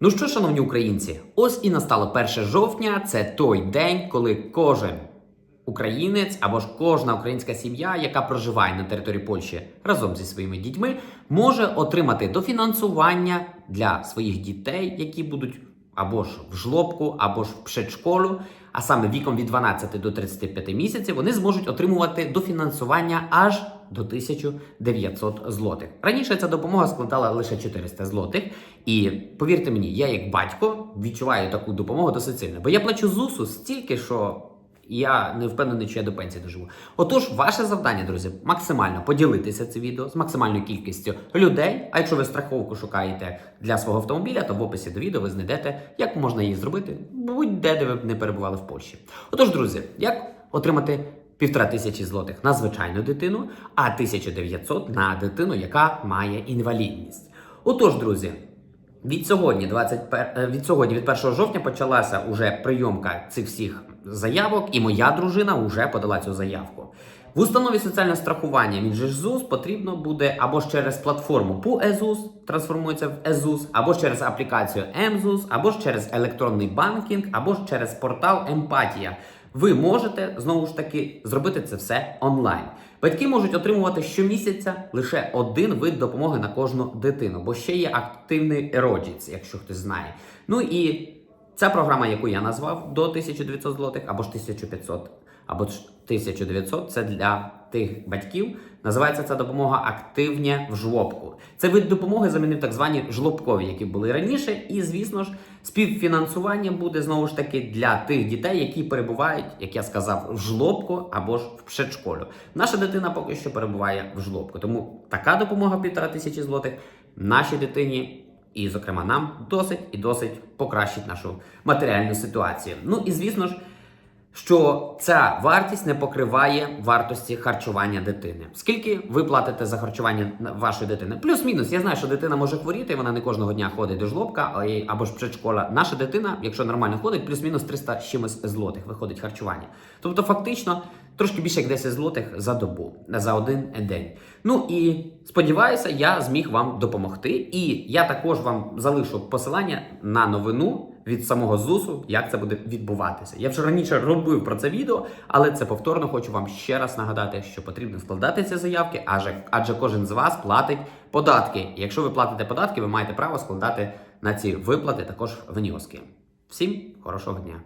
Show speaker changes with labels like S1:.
S1: Ну що, шановні українці, ось і настало 1 жовтня. Це той день, коли кожен українець або ж кожна українська сім'я, яка проживає на території Польщі разом зі своїми дітьми, може отримати дофінансування для своїх дітей, які будуть або ж в жлобку, або ж в предшколу, а саме віком від 12 до 35 місяців, вони зможуть отримувати дофінансування аж до 1900 злотих. Раніше ця допомога складала лише 400 злотих. І повірте мені, я як батько відчуваю таку допомогу досить сильно, бо я плачу ЗУСу стільки, що я не впевнений, що я до пенсії доживу. Отож, ваше завдання, друзі, максимально поділитися це відео з максимальною кількістю людей. А якщо ви страховку шукаєте для свого автомобіля, то в описі до відео ви знайдете, як можна її зробити, будь-де, де ви не перебували в Польщі. Отож, друзі, як отримати півтора тисячі злотих на звичайну дитину, а 1900 на дитину, яка має інвалідність. Отож, друзі. Від сьогодні, 21, е, від сьогодні, від 1 жовтня, почалася уже прийомка цих всіх заявок, і моя дружина вже подала цю заявку. В установі соціального страхування же ЗУС потрібно буде або через платформу ПУ ЕЗУС, трансформується в ЕЗУС, або через аплікацію МЗУС, або ж через електронний банкінг, або ж через портал Емпатія. Ви можете знову ж таки зробити це все онлайн. Батьки можуть отримувати щомісяця лише один вид допомоги на кожну дитину, бо ще є активний еродіць, якщо хтось знає. Ну і ця програма, яку я назвав до 1900 злотих, або ж 1500, або ж 1900 це для тих батьків. Називається ця допомога активня в жлобку. Це вид допомоги замінив так звані жлобкові, які були раніше. І, звісно ж, співфінансування буде знову ж таки для тих дітей, які перебувають, як я сказав, в жлобку або ж в предшколю. Наша дитина поки що перебуває в жлобку. Тому така допомога півтора тисячі злотих нашій дитині. І, зокрема, нам досить і досить покращить нашу матеріальну ситуацію. Ну і звісно ж, що ця вартість не покриває вартості харчування дитини. Скільки ви платите за харчування вашої дитини? Плюс-мінус. Я знаю, що дитина може хворіти, вона не кожного дня ходить до жлобка або ж предшкола. Наша дитина, якщо нормально ходить, плюс-мінус 300 з чимось злотих виходить харчування. Тобто, фактично, трошки більше як 10 злотих за добу, за один день. Ну і сподіваюся, я зміг вам допомогти. І я також вам залишу посилання на новину від самого ЗУСу, як це буде відбуватися. Я вже раніше робив про це відео, але це повторно хочу вам ще раз нагадати, що потрібно складати ці заявки, адже, адже кожен з вас платить податки. І якщо ви платите податки, ви маєте право складати на ці виплати також внески. Всім хорошого дня!